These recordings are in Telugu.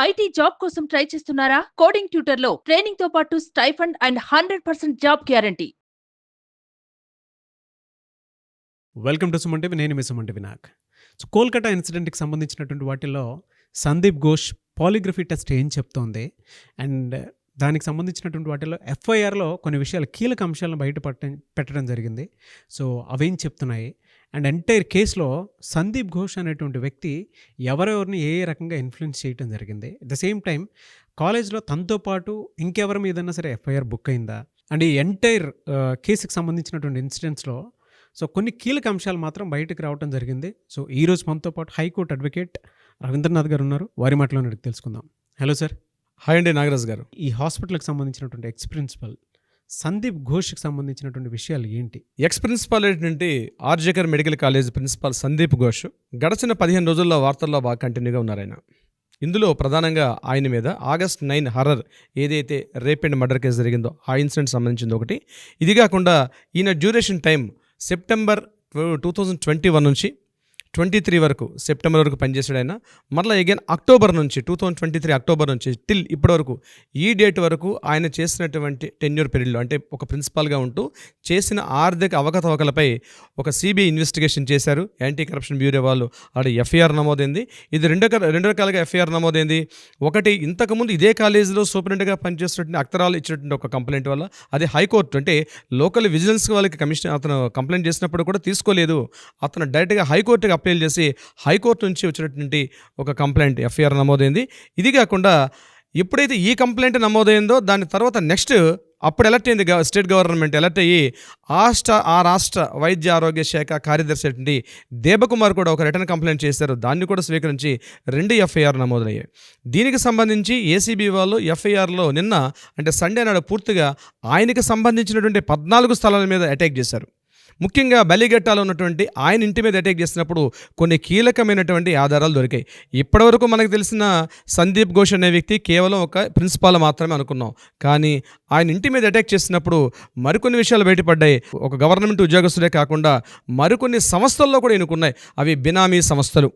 ఐటీ జాబ్ కోసం ట్రై చేస్తున్నారా? కోడింగ్ ట్యూటర్లో ట్రైనింగ్తో పాటు stipend and hundred percent job guarantee. Welcome to సుమంటివి నేను మీ సుమంటి వినాక్ సో కోల్కతా ఇన్సిడెంట్కి సంబంధించినటువంటి వాటిలో సందీప్ ఘోష్ పాలిగ్రఫీ టెస్ట్ ఏం చెప్తోంది? అండ్ దానికి సంబంధించినటువంటి వాటిలో ఎఫ్ఐఆర్లో కొన్ని విషయాలు కీలక అంశాలను బయట పెట్టడం జరిగింది. సో అవేం చెప్తున్నాయి? అండ్ ఎంటైర్ కేసులో సందీప్ ఘోష్ అనేటువంటి వ్యక్తి ఎవరెవరిని ఏ రకంగా ఇన్ఫ్లుయెన్స్ చేయడం జరిగింది. అట్ ద సేమ్ టైం కాలేజ్లో తనతో పాటు ఇంకెవరి మీదన్నా సరే ఎఫ్ఐఆర్ బుక్ అయిందా? అండ్ ఈ ఎంటైర్ కేసుకి సంబంధించినటువంటి ఇన్సిడెంట్స్లో సో కొన్ని కీలక అంశాలు మాత్రం బయటకు రావడం జరిగింది. సో ఈ రోజు మనతో పాటు హైకోర్టు అడ్వకేట్ రవీంద్రనాథ్ గారు ఉన్నారు. వారి మాటలో తెలుసుకుందాం. హలో సార్ హాయ్ అండి నాగరాజ్ గారు. ఈ హాస్పిటల్కి సంబంధించినటువంటి ఎక్స్ ప్రిన్సిపల్ సందీప్ ఘోష్కి సంబంధించినటువంటి విషయాలు ఏంటి? ఎక్స్ ప్రిన్సిపాల్ ఏంటంటే RG Kar medical college principal Sandeep Ghosh. గడచిన పదిహేను రోజుల్లో వార్తల్లో బాగా కంటిన్యూగా ఉన్నారు ఆయన. ఇందులో ప్రధానంగా ఆయన మీద ఆగస్ట్ నైన్ హర్రర్ ఏదైతే రేప్ అండ్ మర్డర్ కేసు జరిగిందో ఆ ఇన్సిడెంట్ సంబంధించింది ఒకటి. ఇది కాకుండా ఈయన duration time September two thousand twenty one నుంచి ట్వంటీ త్రీ వరకు సెప్టెంబర్ వరకు పనిచేశాడు ఆయన. మరలా అగైన్ అక్టోబర్ నుంచి two thousand twenty three October నుంచి టిల్ ఇప్పటి వరకు ఈ డేట్ వరకు ఆయన చేసినటువంటి టెన్యూర్ పీరియడ్లో అంటే ఒక ప్రిన్సిపాల్గా ఉంటూ చేసిన ఆర్థిక అవకతవకలపై ఒక సిబిఐ ఇన్వెస్టిగేషన్ చేశారు. యాంటీ కరప్షన్ బ్యూరో వాళ్ళు ఆడ ఎఫ్ఐఆర్ నమోదైంది. ఇది రెండు రెండు రకాలుగా ఎఫ్ఐఆర్ నమోదైంది. ఒకటి ఇంతకుముందు ఇదే కాలేజీలో సూపరింటెండెంట్గా పనిచేస్తున్నటువంటి అక్తరాలు ఇచ్చినటువంటి ఒక కంప్లైంట్ వల్ల అది హైకోర్టు అంటే లోకల్ విజిలెన్స్ వాళ్ళకి కమిషన్ అతను కంప్లైంట్ చేసినప్పుడు కూడా తీసుకోలేదు. అతను డైరెక్ట్గా హైకోర్టుకి అప్పీల్ చేసి హైకోర్టు నుంచి వచ్చినటువంటి ఒక కంప్లైంట్ ఎఫ్ఐఆర్ నమోదైంది. ఇది కాకుండా ఎప్పుడైతే ఈ కంప్లైంట్ నమోదైందో దాని తర్వాత నెక్స్ట్ అప్పుడు ఎలర్ట్ అయింది స్టేట్ గవర్నమెంట్ ఎలర్ట్ అయ్యి ఆ స్టా ఆ రాష్ట్ర వైద్య ఆరోగ్య శాఖ కార్యదర్శి అటువంటి దేబకుమార్ కూడా ఒక రిటర్న్ కంప్లైంట్ చేశారు. దాన్ని కూడా స్వీకరించి రెండు ఎఫ్ఐఆర్ నమోదయ్యాయి. దీనికి సంబంధించి ఏసీబీ వాళ్ళు ఎఫ్ఐఆర్లో నిన్న అంటే సండే నాడు పూర్తిగా ఆయనకి సంబంధించినటువంటి పద్నాలుగు స్థలాల మీద అటాక్ చేశారు. ముఖ్యంగా బలిగట్టాలో ఉన్నటువంటి ఆయన ఇంటి మీద అటాక్ చేసినప్పుడు కొన్ని కీలకమైనటువంటి ఆధారాలు దొరికాయి. ఇప్పటివరకు మనకు తెలిసిన సందీప్ ఘోష్ అనే వ్యక్తి కేవలం ఒక ప్రిన్సిపాల్ మాత్రమే అనుకున్నాం. కానీ ఆయన ఇంటి మీద అటాక్ చేసినప్పుడు మరికొన్ని విషయాలు బయటపడ్డాయి. ఒక గవర్నమెంట్ ఉద్యోగస్తులే కాకుండా మరికొన్ని సంస్థల్లో కూడా ఎన్నుకున్నాయి అవి బినామీ సంస్థలు.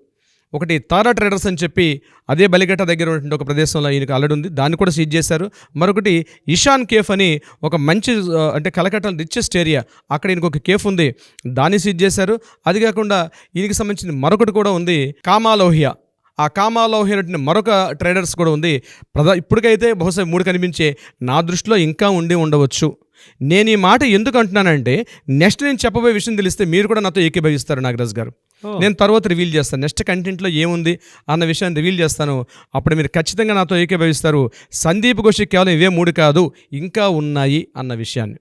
ఒకటి తారా ట్రేడర్స్ అని చెప్పి అదే బలిగట్ట దగ్గర ఉన్నటువంటి ఒక ప్రదేశంలో ఈయనకు అల్లడి ఉంది. దాన్ని కూడా సీజ్ చేశారు. మరొకటి ఇషాన్ కేఫ్ అని ఒక మంచి అంటే కలకట్ట రిచెస్ట్ ఏరియా అక్కడ ఈయనకు ఒక కేఫ్ ఉంది. దాన్ని సీజ్ చేశారు. అది కాకుండా ఈయనకి సంబంధించిన మరొకటి కూడా ఉంది. కామాలోహియా. ఆ కామాలోహి మరొక ట్రేడర్స్ కూడా ఉంది. ప్రధా ఇప్పటికైతే బహుశా మూడు కనిపించే నా దృష్టిలో ఇంకా ఉండి ఉండవచ్చు. నేను ఈ మాట ఎందుకు అంటున్నానంటే నెక్స్ట్ నేను చెప్పబోయే విషయం తెలిస్తే మీరు కూడా నాతో ఏకీభవిస్తారు నాగరాజ్ గారు. నేను తర్వాత రివీల్ చేస్తాను. నెక్స్ట్ కంటెంట్లో ఏముంది అన్న విషయాన్ని రివీల్ చేస్తాను. అప్పుడు మీరు ఖచ్చితంగా నాతో ఏకీభవిస్తారు. సందీప్ ఘోష్ కేవలం ఇవే మూడు కాదు ఇంకా ఉన్నాయి అన్న విషయాన్ని.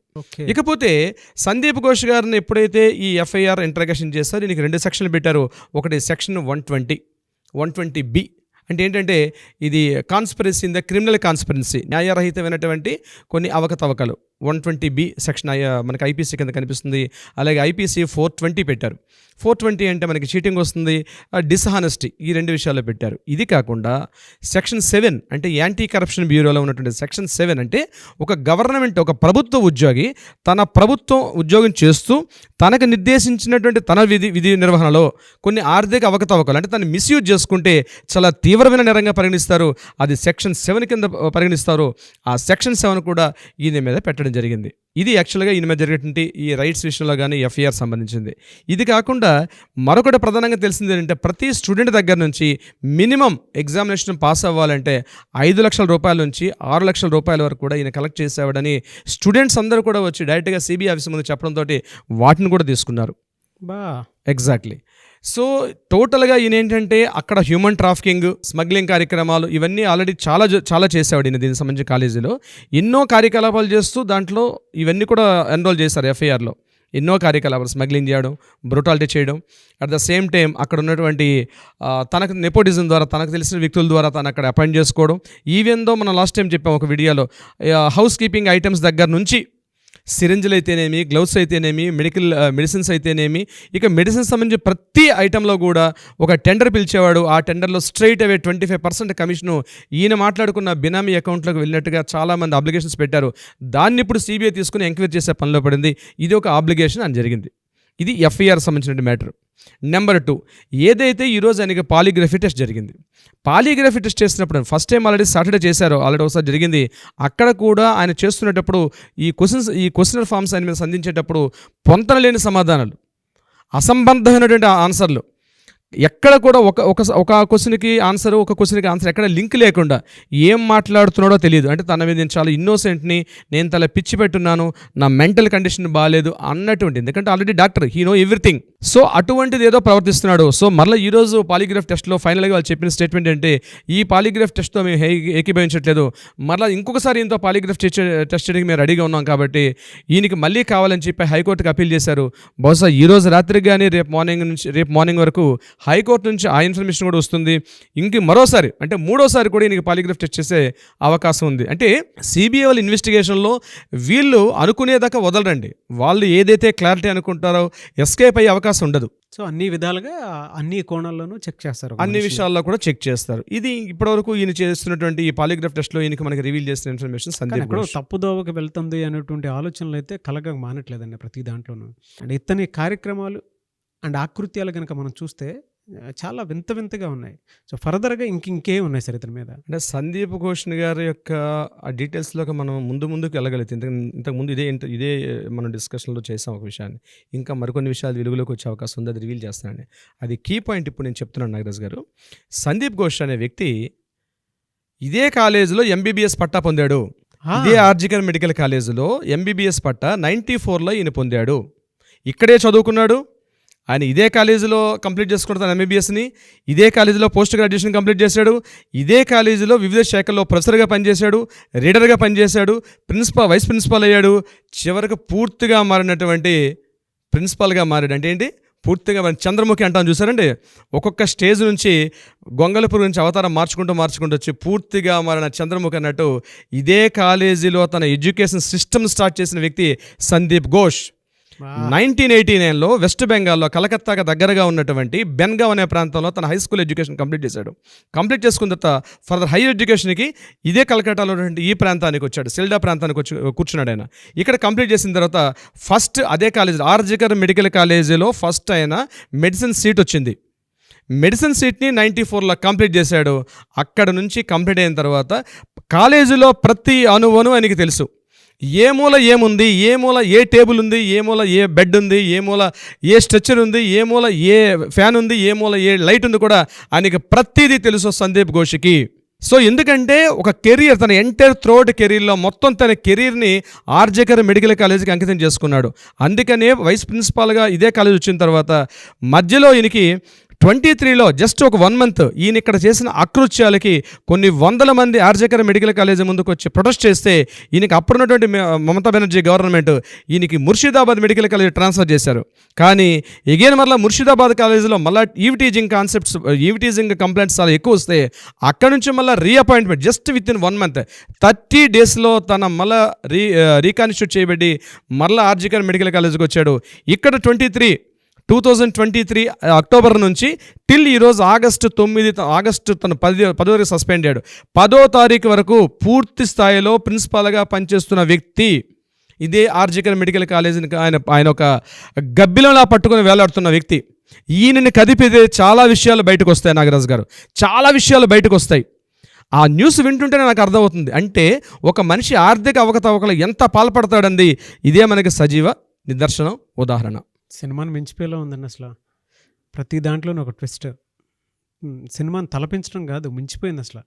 ఇకపోతే సందీప్ ఘోష్ గారిని ఎప్పుడైతే ఈ ఎఫ్ఐఆర్ ఇంట్రగేషన్ చేస్తారో దీనికి రెండు సెక్షన్లు పెట్టారు. ఒకటి section one twenty one twenty B అంటే ఏంటంటే ఇది conspiracy in the criminal conspiracy న్యాయరహితమైనటువంటి కొన్ని అవకతవకలు. వన్ ట్వంటీ బి సెక్షన్ మనకి ఐపీసీ కింద కనిపిస్తుంది. అలాగే ఐపీసీ ఫోర్ ట్వంటీ పెట్టారు. ఫోర్ ట్వంటీ అంటే మనకి చీటింగ్ వస్తుంది డిస్హానెస్టీ ఈ రెండు విషయాల్లో పెట్టారు. ఇది కాకుండా సెక్షన్ సెవెన్ అంటే యాంటీ కరప్షన్ బ్యూరోలో ఉన్నటువంటి సెక్షన్ సెవెన్ అంటే ఒక గవర్నమెంట్ ఒక ప్రభుత్వ ఉద్యోగి తన ప్రభుత్వం ఉద్యోగం చేస్తూ తనకు నిర్దేశించినటువంటి తన విధి విధి నిర్వహణలో కొన్ని ఆర్థిక అవకతవకలు అంటే తను మిస్యూజ్ చేసుకుంటే చాలా తీవ్రమైన నేరంగా పరిగణిస్తారు. అది సెక్షన్ సెవెన్ కింద పరిగణిస్తారు. ఆ సెక్షన్ సెవెన్ కూడా ఈయన మీద పెట్టడం జరిగింది. ఇది యాక్చువల్గా ఈయన మీద జరిగేటువంటి ఈ రైట్స్ విషయంలో కానీ ఎఫ్ఐఆర్ సంబంధించింది. ఇది కాకుండా మరొకటి ప్రధానంగా తెలిసింది ఏంటంటే ప్రతి స్టూడెంట్ దగ్గర నుంచి మినిమం ఎగ్జామినేషన్ పాస్ అవ్వాలంటే ఐదు లక్షల రూపాయల నుంచి ఆరు లక్షల రూపాయల వరకు కూడా ఈయన కలెక్ట్ చేసేవాడని స్టూడెంట్స్ అందరూ కూడా వచ్చి డైరెక్ట్గా సిబిఐ ఆఫీస్ ముందు చెప్పడంతో వాటిని కూడా తీసుకున్నారు. బా! ఎగ్జాక్ట్లీ సో టోటల్గా ఈయన ఏంటంటే అక్కడ హ్యూమన్ ట్రాఫికింగ్ స్మగ్లింగ్ కార్యక్రమాలు ఇవన్నీ ఆల్రెడీ చాలా చాలా చేసేవాడు ఈయన దీనికి సంబంధించి కాలేజీలో. ఎన్నో కార్యకలాపాలు చేస్తూ దాంట్లో ఇవన్నీ కూడా ఎన్రోల్ చేశారు ఎఫ్ఐఆర్లో. ఎన్నో కార్యకలాపాలు స్మగ్లింగ్ చేయడం బ్రూటాలిటీ చేయడం. అట్ ద సేమ్ టైం అక్కడ ఉన్నటువంటి తనకు నెపోటిజం ద్వారా తనకు తెలిసిన వ్యక్తుల ద్వారా తను అక్కడ అపాయింట్ చేసుకోవడం. ఈవెన్ దో మనం లాస్ట్ టైం చెప్పాం ఒక వీడియోలో హౌస్ కీపింగ్ ఐటమ్స్ దగ్గర నుంచి సిరింజ్లు అయితేనేమి గ్లౌస్ అయితేనేమి మెడికల్ మెడిసిన్స్ అయితేనేమి ఇక మెడిసిన్స్ సంబంధించి ప్రతి ఐటెంలో కూడా ఒక టెండర్ పిలిచేవాడు. ఆ టెండర్లో straight away twenty five percent commission ఈయన మాట్లాడుకున్న బినామీ అకౌంట్లోకి వెళ్ళినట్టుగా చాలామంది అప్లికేషన్స్ పెట్టారు. దాన్ని ఇప్పుడు సిబిఐ తీసుకుని ఎంక్వైరీ చేసే పనిలో పడింది. ఇది ఒక అప్లికేషన్ అని జరిగింది. ఇది ఎఫ్ఐఆర్ సంబంధించిన మ్యాటర్. నెంబర్ టూ ఏదైతే ఈరోజు ఆయనకి పాలిగ్రఫీ టెస్ట్ జరిగింది పాలిగ్రఫీ టెస్ట్ చేసినప్పుడు ఫస్ట్ టైం ఆల్రెడీ సాటర్డే చేశారు ఆల్రెడీ ఒకసారి జరిగింది. అక్కడ కూడా ఆయన చేస్తున్నప్పుడు ఈ క్వశ్చన్స్ ఈ క్వశ్చనర్ ఫామ్స్ ఆయన మీద సంధించేటప్పుడు పొంతన లేని సమాధానాలు అసంబద్ధమైనటువంటి ఆన్సర్లు ఎక్కడ కూడా ఒక ఒక ఒక క్వశ్చన్కి ఆన్సర్ ఒక క్వశ్చన్కి ఆన్సర్ ఎక్కడ లింక్ లేకుండా ఏం మాట్లాడుతున్నాడో తెలియదు. అంటే తన మీద నేను చాలా ఇన్నోసెంట్ని నేను తల పిచ్చి పెట్టున్నాను నా మెంటల్ కండిషన్ బాగాలేదు అన్నటువంటి ఎందుకంటే already doctor he know everything so అటువంటిది ఏదో ప్రవర్తిస్తున్నాడు. సో మళ్ళీ ఈరోజు పాలిగ్రాఫ్ టెస్ట్లో ఫైనల్గా వాళ్ళు చెప్పిన స్టేట్మెంట్ అంటే ఈ పాలిగ్రాఫ్ టెస్ట్తో మేము ఏకీభవించట్లేదు. మళ్ళీ ఇంకొకసారి ఇంతో పాలిగ్రాఫ్ టెస్ట్ టెస్ట్ చేయడానికి మేము రెడీగా ఉన్నాం కాబట్టి ఈయనకి మళ్ళీ కావాలని చెప్పి హైకోర్టుకి అప్పీల్ చేశారు. బహుశా ఈరోజు రాత్రి రాత్రికి కానీ రేపు మార్నింగ్ నుంచి రేపు మార్నింగ్ వరకు హైకోర్టు నుంచి ఆ ఇన్ఫర్మేషన్ కూడా వస్తుంది. ఇంక మరోసారి అంటే మూడోసారి కూడా ఈయనకి పాలిగ్రాఫ్ టెస్ట్ చేసే అవకాశం ఉంది. అంటే సిబిఐ వాళ్ళ ఇన్వెస్టిగేషన్లో వీళ్ళు అనుకునేదాకా వదలరండి. వాళ్ళు ఏదైతే క్లారిటీ అనుకుంటారో ఎస్కేప్ అయ్యే అవకాశం ఉండదు సో అన్ని విధాలుగా అన్ని కోణాల్లోనూ చెక్ చేస్తారు అన్ని. విషయాల్లో కూడా చెక్ చేస్తారు ఇది ఇప్పటివరకు ఈయన చేస్తున్నటువంటి ఈ పాలిగ్రాఫ్ టెస్ట్లో ఈయనకి మనకి రివీల్ చేసిన ఇన్ఫర్మేషన్ సందీప్ ఎక్కడో. తప్పుదోవకి వెళ్తుంది అనేటువంటి ఆలోచనలు అయితే కలగ మానట్లేదండి ప్రతి దాంట్లోనూ అండ్ ఇతని కార్యక్రమాలు అండ్ ఆకృత్యాలు కనుక మనం చూస్తే చాలా వింత వింతగా ఉన్నాయి. సో ఫర్దర్గా ఇంక ఇంకే ఉన్నాయి సార్ ఇతని మీద. అంటే సందీప్ ఘోష్ని గారి యొక్క ఆ డీటెయిల్స్లోకి మనం ముందు ముందుకు వెళ్ళగలుగుతాం ఇంతకు ఇంతకు ముందు ఇదే ఇంత- ఇదే మనం డిస్కషన్లో చేసాం ఒక విషయాన్ని. ఇంకా మరికొన్ని విషయాలు వెలుగులోకి వచ్చే అవకాశం ఉంది అది రివీల్ చేస్తానండి అది కీ పాయింట్ ఇప్పుడు నేను చెప్తున్నాను నాగరాజ్ గారు. సందీప్ ఘోష్ అనే వ్యక్తి ఇదే కాలేజీలో ఎంబీబీఎస్ పట్టా పొందాడు. ఇదే ఆర్జికల్ మెడికల్ కాలేజీలో ఎంబీబీఎస్ పట్టా నైంటీ ఫోర్లో ఈయన పొందాడు. ఇక్కడే చదువుకున్నాడు. ఆయన ఇదే కాలేజీలో కంప్లీట్ చేసుకుంటాను ఎంబీబీఎస్ని ఇదే కాలేజీలో పోస్ట్ గ్రాడ్యుయేషన్ కంప్లీట్ చేశాడు ఇదే కాలేజీలో వివిధ శాఖల్లో ప్రొఫెసర్గా పనిచేశాడు రీడర్గా పనిచేశాడు ప్రిన్సిపాల్ వైస్ ప్రిన్సిపాల్ అయ్యాడు. చివరికి పూర్తిగా మారినటువంటి ప్రిన్సిపాల్గా మారాడు. అంటే ఏంటి? పూర్తిగా మన చంద్రముఖి అంటాం చూసారండి? ఒక్కొక్క స్టేజ్ నుంచి గొంగలపూర్ నుంచి అవతారం మార్చుకుంటూ మార్చుకుంటూ వచ్చి పూర్తిగా మారిన చంద్రముఖి అన్నట్టు ఇదే కాలేజీలో తన ఎడ్యుకేషన్ సిస్టమ్ స్టార్ట్ చేసిన వ్యక్తి సందీప్ ఘోష్. నైన్టీన్ ఎయిటీ నైన్లో వెస్ట్ బెంగాల్లో కలకత్తాకు దగ్గరగా ఉన్నటువంటి బెన్గావ్ అనే ప్రాంతంలో తన హై స్కూల్ ఎడ్యుకేషన్ కంప్లీట్ చేశాడు. కంప్లీట్ చేసుకున్న తర్వాత ఫర్దర్ హైయర్ ఎడ్యుకేషన్కి ఇదే కలకత్తాలో ఉన్నటువంటి ఈ ప్రాంతానికి వచ్చాడు. సిల్డా ప్రాంతానికి వచ్చి కూర్చున్నాడు ఆయన. ఇక్కడ కంప్లీట్ చేసిన తర్వాత ఫస్ట్ అదే కాలేజ్ ఆర్జికర్ మెడికల్ కాలేజీలో ఫస్ట్ ఆయన మెడిసిన్ సీట్ వచ్చింది. మెడిసిన్ సీట్ని నైంటీ ఫోర్లో కంప్లీట్ చేశాడు. అక్కడ నుంచి కంప్లీట్ అయిన తర్వాత కాలేజీలో ప్రతి అణువను ఆయనకి తెలుసు. ఏ మూల ఏముంది? ఏ మూల ఏ టేబుల్ ఉంది? ఏ మూల ఏ బెడ్ ఉంది? ఏ మూల ఏ స్ట్రెచ్చర్ ఉంది? ఏ మూల ఏ ఫ్యాన్ ఉంది? ఏ మూల ఏ లైట్ ఉంది కూడా ఆయనకి ప్రతిదీ తెలుసు సందీప్ ఘోష్కి. సో ఎందుకంటే ఒక కెరీర్ తన ఎంటైర్ త్రోడ్ కెరీర్లో మొత్తం తన కెరీర్ని ఆర్జేకర్ మెడికల్ కాలేజీకి అంకితం చేసుకున్నాడు. అందుకనే వైస్ ప్రిన్సిపాల్గా ఇదే కాలేజ్ వచ్చిన తర్వాత మధ్యలో ఈయనకి ట్వంటీ త్రీలో జస్ట్ ఒక వన్ మంత్ ఈయన ఇక్కడ చేసిన అకృత్యాలకి కొన్ని వందల మంది ఆర్జకర మెడికల్ కాలేజీ ముందుకు వచ్చి ప్రొటెస్ట్ చేస్తే ఈయనకి అప్పుడున్నటువంటి మమతా బెనర్జీ గవర్నమెంట్ ఈయనకి ముర్షిదాబాద్ మెడికల్ కాలేజ్ ట్రాన్స్ఫర్ చేశారు. కానీ ఎగైన్ మళ్ళీ ముర్షిదాబాద్ కాలేజీలో మళ్ళీ ఈవిటీజింగ్ కాన్సెప్ట్స్ ఈవిటీజింగ్ కంప్లైంట్స్ చాలా ఎక్కువ వస్తే అక్కడ నుంచి మళ్ళీ reappointment just within one month thirty డేస్లో తన మళ్ళీ రీ రీకాన్స్టిట్యూట్ చేయబడి మళ్ళీ ఆర్జికర్ మెడికల్ కాలేజ్కి వచ్చాడు. ఇక్కడ twenty three two thousand twenty three October నుంచి టిల్ ఈరోజు ఆగస్టు తొమ్మిది ఆగస్టు తను పది పదో వరకు సస్పెండ్ అయ్యాడు. పదో తారీఖు వరకు పూర్తి స్థాయిలో ప్రిన్సిపాల్గా పనిచేస్తున్న వ్యక్తి ఇదే ఆర్జికల్ మెడికల్ కాలేజీని ఆయన ఆయన ఒక గబ్బిలంలా పట్టుకుని వేలాడుతున్న వ్యక్తి. ఈయనని కదిపితే చాలా విషయాలు బయటకు వస్తాయి నాగరాజు గారు. చాలా విషయాలు బయటకు వస్తాయి. ఆ న్యూస్ వింటుంటేనే నాకు అర్థమవుతుంది. అంటే ఒక మనిషి ఆర్థిక అవకతవకలు ఎంత పాల్పడతాడంది ఇదే మనకి సజీవ నిదర్శనం ఉదాహరణ. సినిమాని మించిపోయేలా ఉందండి అసలు. ప్రతి దాంట్లోనూ ఒక ట్విస్ట్. సినిమాను సినిమాని తలపించడం కాదు మించిపోయింది అసలు.